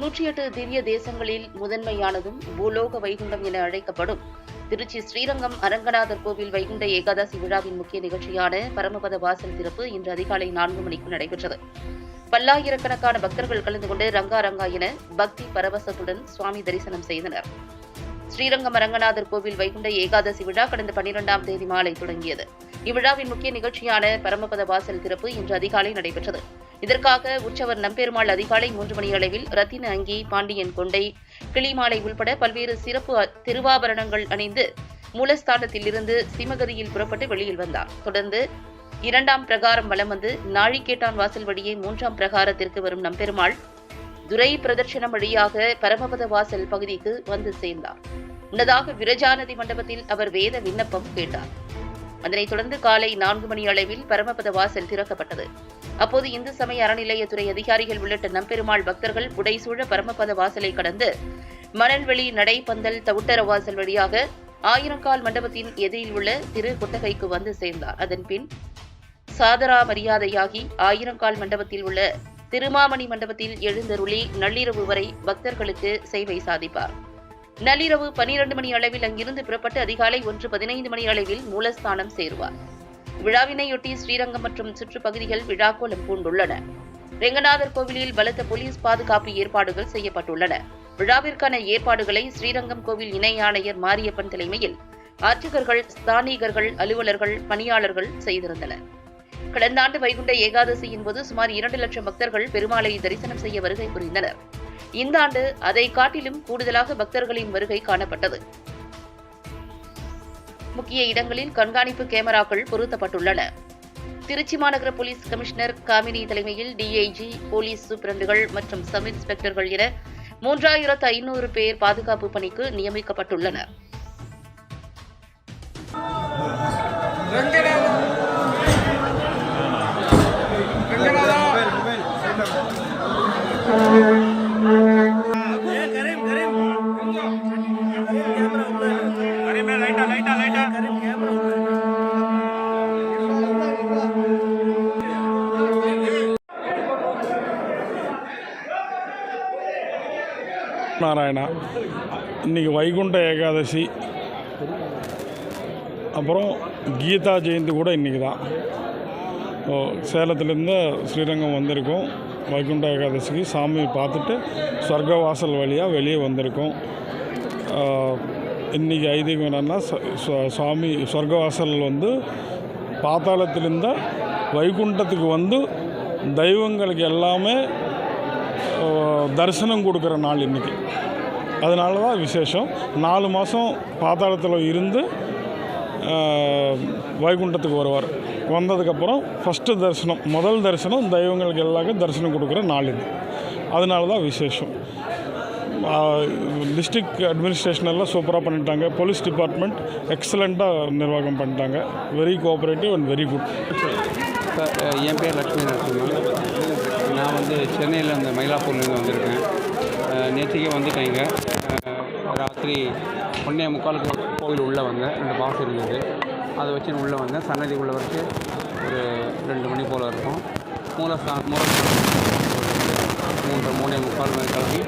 நூற்றி எட்டு திவ்ய தேசங்களில் முதன்மையானதும் பூலோக வைகுண்டம் என அழைக்கப்படும். திருச்சி ஸ்ரீரங்கம் அரங்கநாதர் கோவில் வைகுண்ட ஏகாதசி விழாவின் முக்கிய நிகழ்ச்சியான பரமபத வாசல் திறப்பு இன்று அதிகாலை நான்கு மணிக்கு நடைபெற்றது. பல்லாயிரக்கணக்கான பக்தர்கள் கலந்து கொண்டு ரங்கா ரங்கா என பக்தி பரவசத்துடன் சுவாமி தரிசனம் செய்தனர். ஸ்ரீரங்கம் அரங்கநாதர் கோவில் வைகுண்ட ஏகாதசி விழா கடந்த பன்னிரெண்டாம் தேதி மாலை தொடங்கியது. இவ்விழாவின் முக்கிய நிகழ்ச்சியான பரமபத வாசல் திறப்பு இன்று அதிகாலை நடைபெற்றது. இதற்காக உற்சவர் நம்பெருமாள் அதிகாலை மூன்று மணி அளவில் ரத்தின அங்கி பாண்டியன் கொண்டை கிளிமாலை உள்பட பல்வேறு சிறப்பு திருவாபரணங்கள் அணிந்து மூலஸ்தானத்திலிருந்து சிமகதியில் புறப்பட்டு வெளியில் வந்தார். தொடர்ந்து இரண்டாம் பிரகாரம் வலம் வந்து நாழிகேட்டான் வாசல் வழியே மூன்றாம் பிரகாரத்திற்கு வரும் நம்பெருமாள் துரை பிரதர்ஷனம் வழியாக பரமபத வாசல் பகுதிக்கு வந்து சேர்ந்தார். முன்னதாக விரஜாநதி மண்டபத்தில் அவர் வேத விண்ணப்பம் கேட்டார். அதனைத் தொடர்ந்து காலை நான்கு மணி அளவில் பரமபத வாசல் திறக்கப்பட்டது. அப்போது இந்து சமய அறநிலையத்துறை அதிகாரிகள் உள்ளிட்ட நம்பெருமாள் பக்தர்கள் புடைசூழ பரமபத வாசலை கடந்து மணல்வெளி நடைப்பந்தல் தவுட்டர வாசல் வழியாக ஆயிரங்கால் மண்டபத்தின் எதிரில் உள்ள திரு கொட்டகைக்கு வந்து சேர்ந்தார். அதன்பின் சாதரா மரியாதையாகி ஆயிரங்கால் மண்டபத்தில் உள்ள திருமாமணி மண்டபத்தில் எழுந்தருளி நள்ளிரவு வரை பக்தர்களுக்கு சேவை சாதிப்பார். நள்ளிரவு பனிரெண்டு மணி அளவில் அங்கிருந்து புறப்பட்டு அதிகாலை ஒன்று பதினைந்து மணி அளவில் மூலஸ்தானம் சேருவார். விழாவினையொட்டி ஸ்ரீரங்கம் மற்றும் சுற்றுப்பகுதிகள் விழாக்கோலம் பூண்டுள்ளன. ரெங்கநாதர் கோவிலில் பலத்த போலீஸ் பாதுகாப்பு ஏற்பாடுகள் செய்யப்பட்டுள்ளன. விழாவிற்கான ஏற்பாடுகளை ஸ்ரீரங்கம் கோவில் இணை ஆணையர் மாரியப்பன் தலைமையில் அர்ச்சகர்கள் ஸ்தானிகர்கள் அலுவலர்கள் பணியாளர்கள் செய்திருந்தனர். கடந்த ஆண்டு வைகுண்ட ஏகாதசியின் போது சுமார் இரண்டு லட்சம் பக்தர்கள் பெருமாளை தரிசனம் செய்ய வருகை புரிந்தனர். இந்த ஆண்டு அதை காட்டிலும் கூடுதலாக பக்தர்களின் வருகை காணப்பட்டது. முக்கிய இடங்களில் கண்காணிப்பு கேமராக்கள் பொருத்தப்பட்டுள்ளன. திருச்சி மாநகர போலீஸ் கமிஷனர் காமினி தலைமையில் டிஐஜி போலீஸ் சூப்பிரண்டுகள் மற்றும் சப் இன்ஸ்பெக்டர்கள் என மூன்றாயிரத்து ஐநூறு பேர் பாதுகாப்பு பணிக்கு நியமிக்கப்பட்டுள்ளனர். கரீம் நாராயணா. இன்றைக்கி வைகுண்ட ஏகாதசி. அப்புறம் கீதா ஜெயந்தி கூட இன்றைக்கி தான். ஓ சேலத்துலேருந்து ஸ்ரீரங்கம் வந்திருக்கோம். வைகுண்ட ஏகாதசிக்கு சாமி பார்த்துட்டு சொர்க்க வாசல் வழியாக வெளியே வந்திருக்கோம். இன்றைக்கி ஐதீகம் என்னென்னா சுவாமி சொர்க்க வாசல் வந்து பாத்தாளத்திலிருந்து வைகுண்டத்துக்கு வந்து தெய்வங்களுக்கு எல்லாமே தரிசனம் கொடுக்குற நாள் இன்றைக்கி அதனால தான் விசேஷம். நாலு மாதம் பாதாளத்தில் இருந்து வைகுண்டத்துக்கு வருவார். வந்ததுக்கப்புறம் ஃபஸ்ட்டு தரிசனம் முதல் தரிசனம் தெய்வங்களுக்கு எல்லாருக்கும் தரிசனம் கொடுக்குற நாள் இது. அதனால தான் விசேஷம். டிஸ்ட்ரிக்ட் அட்மினிஸ்ட்ரேஷன் எல்லாம் சூப்பராக பண்ணிட்டாங்க. போலீஸ் டிபார்ட்மெண்ட் எக்ஸலண்ட்டாக நிர்வாகம் பண்ணிட்டாங்க. Very cooperative and very good என் பேர் லக்ஷ்மி நரசிம்மன். நான் வந்து சென்னையில் அந்த மயிலாப்பூர்லேருந்து வந்திருக்கேன். நேற்றுக்கே வந்துட்டேன் இங்கே. ராத்திரி ஒன்றே முக்காலுக்கு கோவில் உள்ளே வந்தேன். ரெண்டு பாஸ் இருந்தது. அதை வச்சு உள்ளே வந்தேன். சன்னதி உள்ளே வச்சு ஒரு ரெண்டு மணி போல் இருக்கும். மூலஸ்தான் மூலஸ்தானம் மூன்று மூணே முக்கால் மணி கிளம்பி